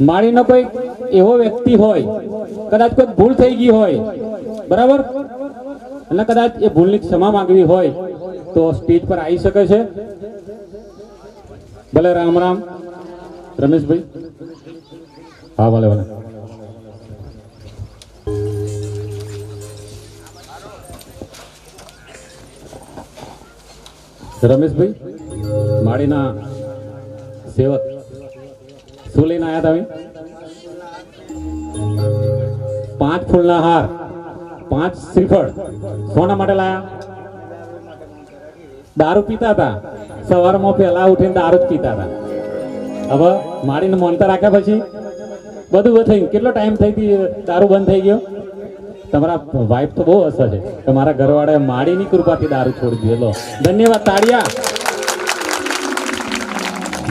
માળીનો કોઈ એવો વ્યક્તિ હોય, કદાચ કોઈ ભૂલ થઈ ગઈ હોય, બરાબર? અને કદાચ એ ભૂલની ક્ષમા માંગવી હોય, તો સ્ટેજ પર આવી શકે છે. ભલે રામ રામ. રમેશભાઈ. હા, ભલે ભલે. રમેશભાઈ, માળીના સેવક. શું લઈને આવ્યા તમે? પાંચ ફૂલના હાર, પાંચ શ્રીફળ. સોના માટે લાયા? દારૂ પીતા હતા. સવારમાં પહેલા ઉઠીને દારૂ જ પીતા હતા. હવે માડીને મોનતા રાખ્યા પછી? બધું થઈ કેટલો ટાઈમ થઈ ગઈ દારૂ બંધ થઈ ગયો? તમારા વાઈફ તો બહુ અસર છે. કે મારા ઘરવાળાએ માળીની કૃપાથી દારૂ છોડી દીધેલો ધન્યવાદ, તાળિયા.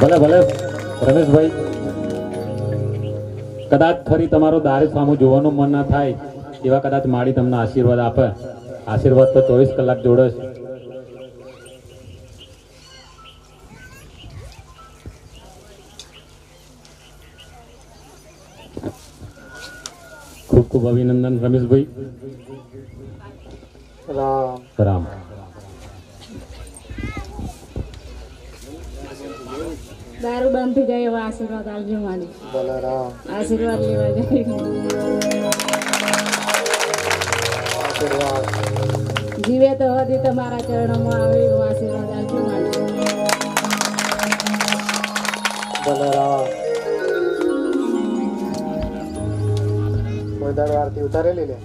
ભલે ભલે. રમેશભાઈ કદાચ ફરી તમારો દારે સામું જોવાનું મન ના થાય એવા કદાચ માળી તમને આશીર્વાદ આપે. આશીર્વાદ તો ચોવીસ કલાક જોડે છે. ખૂબ ખૂબ અભિનંદન રમેશભાઈ. રામ. રામ. દારૂ બંધ થઈ જાય એવા આશીર્વાદ આપજો ભલે આશીર્વાદ લેવા જાય. જીવે તો હજી તમારા ચરણોમાં આવે એવો આશીર્વાદ આપજો મારી. ભલે રામ કોઈ દાડો આરતી ઉતારેલી લે?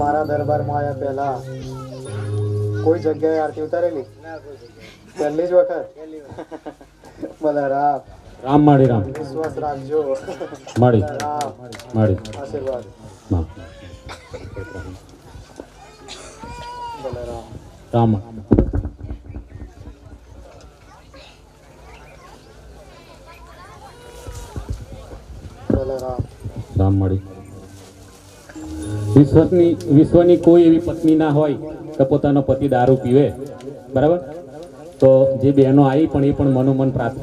મારા દરબારમાં આવ્યા પહેલા કોઈ જગ્યાએ આરતી ઉતારેલી? પહેલી જ વખત? ભલે રામ. રામ માળી રામ. વિશ્વાસ રાખજો. માળી. રામ. માળી. આશીર્વાદ. હા ભલે રામ. રામ. ભલે રામ. રામ મળી. વિશ્વની વિશ્વની કોઈ એવી પત્ની ના હોય તો પોતાનો પતિ દારૂ પીવે. બરાબર? તો જે બહેનો આવી પણ એ પણ મનોમન પ્રાર્થના